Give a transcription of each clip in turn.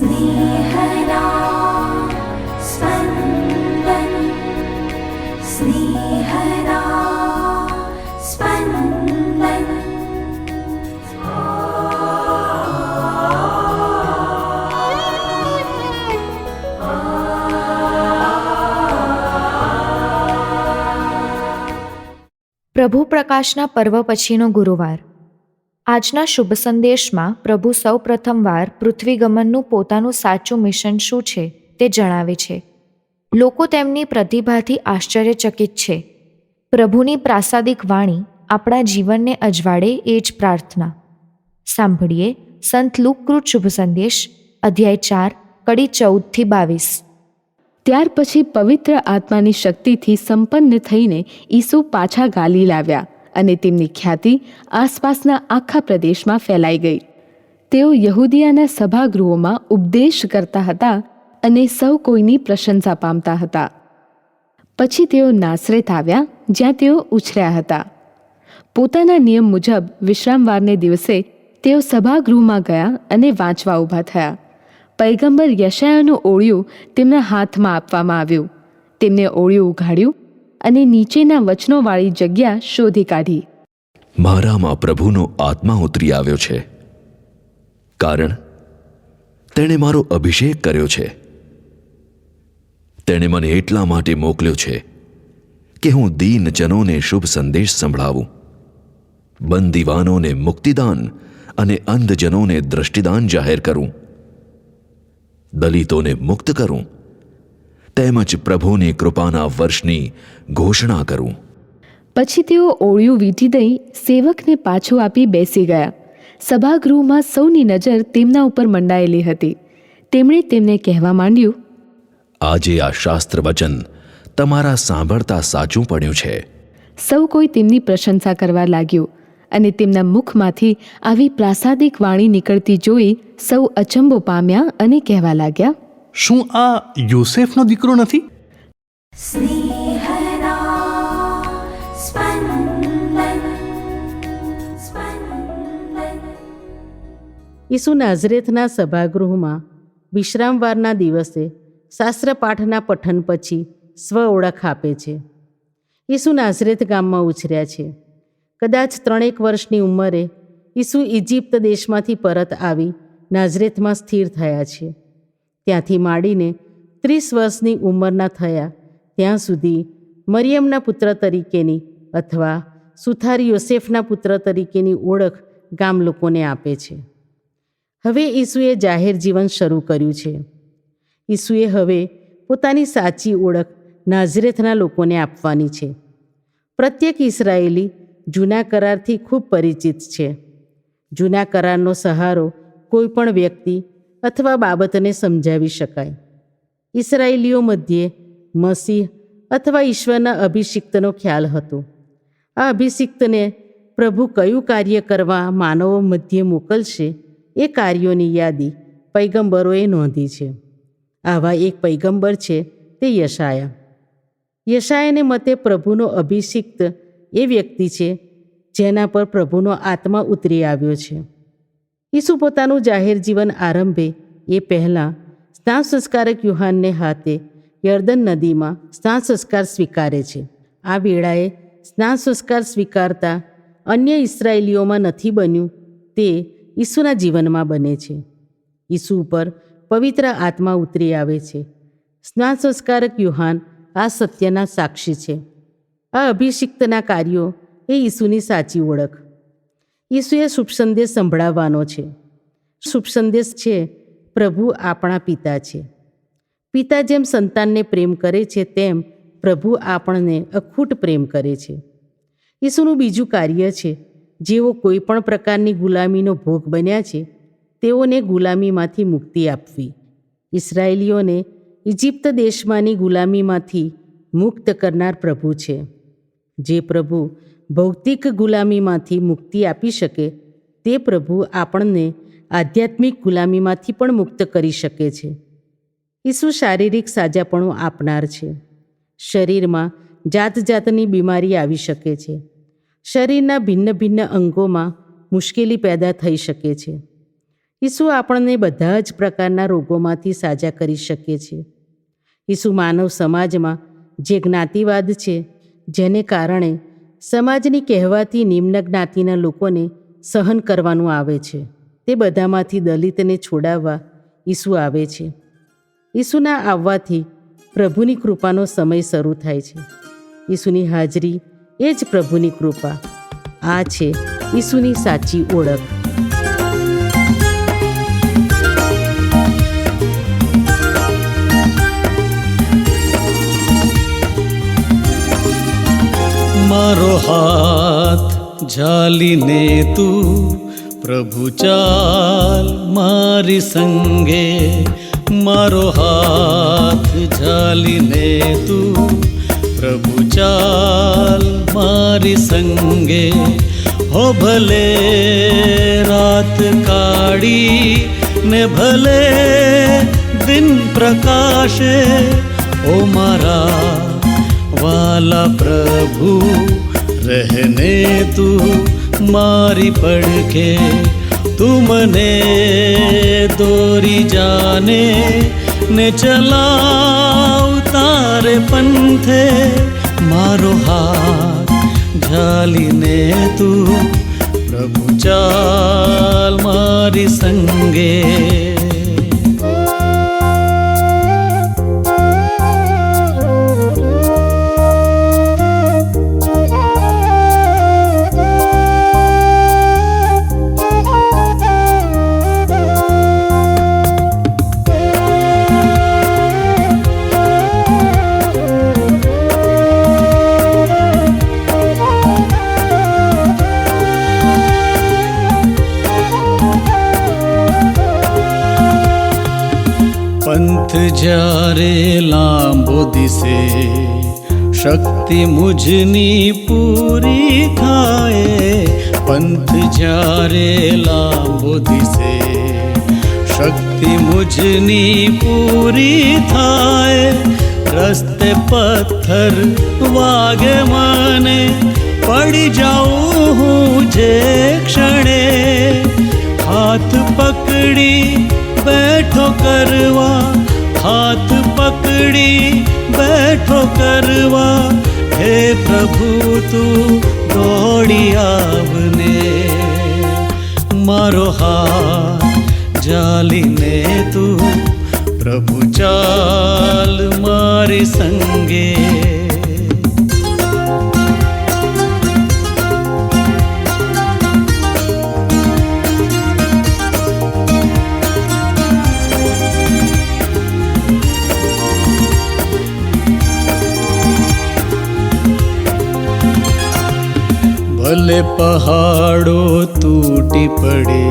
स्नेहदा स्पन्दन् स्नेहदा स्पन्दन् પ્રભુ પ્રકાશના પર્વ પછીનો ગુરુવાર આજના શુભ સંદેશમાં પ્રભુ સૌ પ્રથમવાર પૃથ્વીગમનનું પોતાનું સાચું મિશન શું છે તે જણાવે છે. લોકો તેમની પ્રતિભાથી આશ્ચર્યચકિત છે. પ્રભુની પ્રાસાદિક વાણી આપણા જીવનને અજવાળે એ જ પ્રાર્થના. સાંભળીએ સંત લુકકૃત શુભ સંદેશ, અધ્યાય ચાર, કડી ચૌદથી બાવીસ. ત્યાર પછી પવિત્ર આત્માની શક્તિથી સંપન્ન થઈને ઈસુ પાછા ગાલી લાવ્યા. અને તેમની ખ્યાતિ આસપાસના આખા પ્રદેશમાં ફેલાઈ ગઈ. તેઓ યહૂદિયાના સભાગૃહોમાં ઉપદેશ કરતા હતા અને સૌ કોઈની પ્રશંસા પામતા હતા. પછી તેઓ નાસરેત આવ્યા, જ્યાં તેઓ ઉછર્યા હતા. પોતાના નિયમ મુજબ વિશ્રામવારને દિવસે તેઓ સભાગૃહમાં ગયા અને વાંચવા ઊભા થયા. પૈગંબર યશાયાનું ઓળિયું તેમના હાથમાં આપવામાં આવ્યું. તેમને ઓળિયું ઉઘાડ્યું અને નીચેના વચનોવાળી જગ્યા શોધી કાઢી. મારામાં પ્રભુનો આત્મા ઉતરી આવ્યો છે. કારણ, તેણે મારો અભિષેક કર્યો છે. તેણે મને એટલા માટે મોકલ્યો છે કે હું દીનજનોને શુભ સંદેશ સંભળાવું. બંદીવાનોને મુક્તિદાન અને અંધજનોને દ્રષ્ટિદાન જાહેર કરું. દલિતોને મુક્ત કરું. તેમજ પ્રભુની કૃપાના વર્ષની ઘોષણા કરું. પછી તેઓ ઓળિયું વીંટી દઈ સેવકને પાછું આપી બેસી ગયા. સભાગૃહમાં સૌની નજર તેમના ઉપર મંડાયેલી હતી. તેમણે તેમને કહેવા માંડ્યું આજે આ શાસ્ત્ર વચન તમારા સાંભળતા સાચું પડ્યું છે. સૌ કોઈ તેમની પ્રશંસા કરવા લાગ્યું અને તેમના મુખમાંથી આવી પ્રાસાદિક વાણી નીકળતી જોઈ સૌ અચંબો પામ્યા અને કહેવા લાગ્યા શું આ યુસેફનો દીકરો નથી? ઈસુ નાઝરેથના સભાગૃહમાં વિશ્રામવારના દિવસે શાસ્ત્ર પાઠના પઠન પછી સ્વ ઓળખ આપે છે. ઈસુ નાઝરેથ ગામમાં ઉછર્યા છે. કદાચ ત્રણેક વર્ષની ઉંમરે ઈસુ ઇજિપ્ત દેશમાંથી પરત આવી નાઝરેથમાં સ્થિર થયા છે. ત્યાંથી માંડીને ત્રીસ વર્ષની ઉંમરના થયા. ત્યાં સુધી મરિયમના પુત્ર તરીકેની અથવા સુથાર યોસેફના પુત્ર તરીકેની ઓળખ ગામ લોકોને આપે છે. હવે ઈસુએ જાહેર જીવન શરૂ કર્યું છે. ઈસુએ હવે પોતાની સાચી ઓળખ નાઝરેથના લોકોને આપવાની છે. પ્રત્યેક ઇસરાયેલી જૂના કરારથી ખૂબ પરિચિત છે. જૂના કરારનો સહારો કોઈ પણ વ્યક્તિ અથવા બાબતને સમજાવી શકાય. ઇસરાયેલીઓ મધ્યે મસીહ અથવા ઈશ્વરના અભિષિક્તનો ખ્યાલ હતો. આ અભિષિક્તને પ્રભુ કયું કાર્ય કરવા માનવો મધ્યે મોકલશે એ કાર્યોની યાદી પૈગંબરોએ નોંધી છે. આવા એક પૈગંબર છે તે યશાયા. યશાયાને મતે પ્રભુનો અભિષિક્ત એ વ્યક્તિ છે જેના પર પ્રભુનો આત્મા ઉતરી આવ્યો છે. ઈસુ પોતાનું જાહેર જીવન આરંભે એ પહેલાં સ્નાન સંસ્કારક યુહાનને હાથે યર્દન નદીમાં સ્નાન સંસ્કાર સ્વીકારે છે. આ વેળાએ સ્નાન સંસ્કાર સ્વીકારતા અન્ય ઇસરાયેલીઓમાં નથી બન્યું તે ઈસુના જીવનમાં બને છે. ઈસુ ઉપર પવિત્ર આત્મા ઉતરી આવે છે. સ્નાન સંસ્કારક યુહાન આ સત્યના સાક્ષી છે. આ અભિષિક્તના કાર્યો એ ઈસુની સાચી ઓળખ ઈસુએ શુભ સંદેશ સંભળાવવાનો છે. શુભ સંદેશ છે, પ્રભુ આપણા પિતા છે. પિતા જેમ સંતાનને પ્રેમ કરે છે, તેમ પ્રભુ આપણને અખૂટ પ્રેમ કરે છે. ઈસુનું બીજું કાર્ય છે, જેઓ કોઈ પણ પ્રકારની ગુલામીનો ભોગ બન્યા છે, તેઓને ગુલામીમાંથી મુક્તિ આપવી. ઇસરાયેલીઓને ઇજિપ્ત દેશમાંની ગુલામીમાંથી મુક્ત કરનાર પ્રભુ છે. જે પ્રભુ ભૌતિક ગુલામીમાંથી મુક્તિ આપી શકે, તે પ્રભુ આપણને આધ્યાત્મિક ગુલામીમાંથી પણ મુક્ત કરી શકે છે. ઈસુ શારીરિક સાજાપણું આપનાર છે. શરીરમાં જાત જાતની બીમારી આવી શકે છે. શરીરના ભિન્ન ભિન્ન અંગોમાં મુશ્કેલી પેદા થઈ શકે છે. ઈસુ આપણને બધા જ પ્રકારના રોગોમાંથી સાજા કરી શકે છે. ઈસુ માનવ સમાજમાં જે જ્ઞાતિવાદ છે જેને કારણે સમાજની કહેવાતી નિમ્ન જ્ઞાતિના લોકોને સહન કરવાનું આવે છે. તે બધામાંથી દલિતને છોડાવવા ઈસુ આવે છે. ઈસુના આવવાથી પ્રભુની કૃપાનો સમય શરૂ થાય છે. ઈસુની હાજરી એ જ પ્રભુની કૃપા. આ છે ઈસુની સાચી ઓળખ. હાથ ઝાલીને તું પ્રભુ ચાલ મારી સંગે. મારો હાથ ઝાલીને તું પ્રભુ ચાલ મારી સંગે. હો ભલે રાત કાઢી ને ભલે દિન પ્રકાશે. ઓ મારા વાલા પ્રભુ રહેને તું મારી પડખે તું મને દોરી જાને ને ચલાવ તારે પંથે મારો હાથ ઝાલીને તું પ્રભુ ચાલ મારી સંગે પંથ જ્યારે લાંબો દિશે, શક્તિ મુજની પૂરી થાય. પંથ જ્યારે લાંબો દિશે, શક્તિ મુજની પૂરી થાય. રસ્તે પથ્થર વાગે મને, પડી જાઉં હું જે ક્ષણે. હાથ પકડી બેઠો કરવા, હાથ પકડી બેઠો કરવા, હે પ્રભુ તું દોડી આવને, મારો હાથ જાલીને તું પ્રભુ ચાલ મારી સંગે. ભલે પહાડો તૂટી પડે.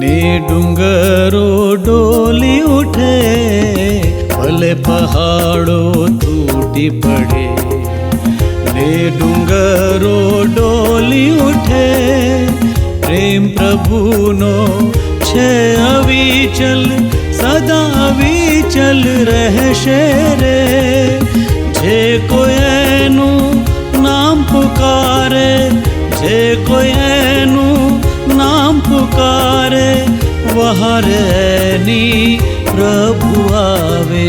ને ડુંગરો ડોલી ઉઠે. ભલે પહાડો તૂટી પડે. ને ડુંગરો ડોલી ઉઠે. પ્રેમ પ્રભુનો છે અવિચલ સદા અવિચલ રહેશે રે. જે કોઈનું પુકારે, જે કોઈ એનું નામ પુકારે, વહારે એની પ્રભુ આવે.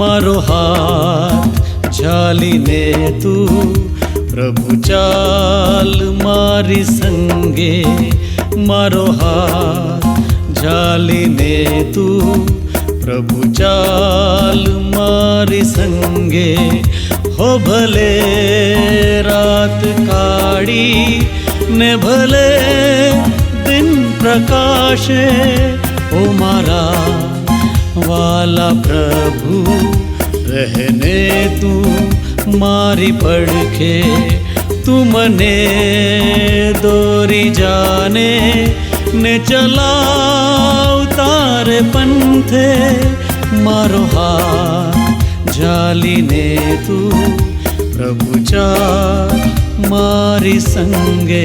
મારો હાથ ચાલીને તું પ્રભુ ચાલ મારી સંગે. મારો હાથ ચાલીને તું પ્રભુ ચાલ મારી સંગે. હો ભલે રાત કાળી ને ભલે દિન પ્રકાશે ઓ મારા વાલા પ્રભુ રહેને તું મારી પડખે તું મને દોરી જાને ને ચલાવ તારે પંથે મારો હાથ જાલીને તું પ્રભુ ચા મારી સંગે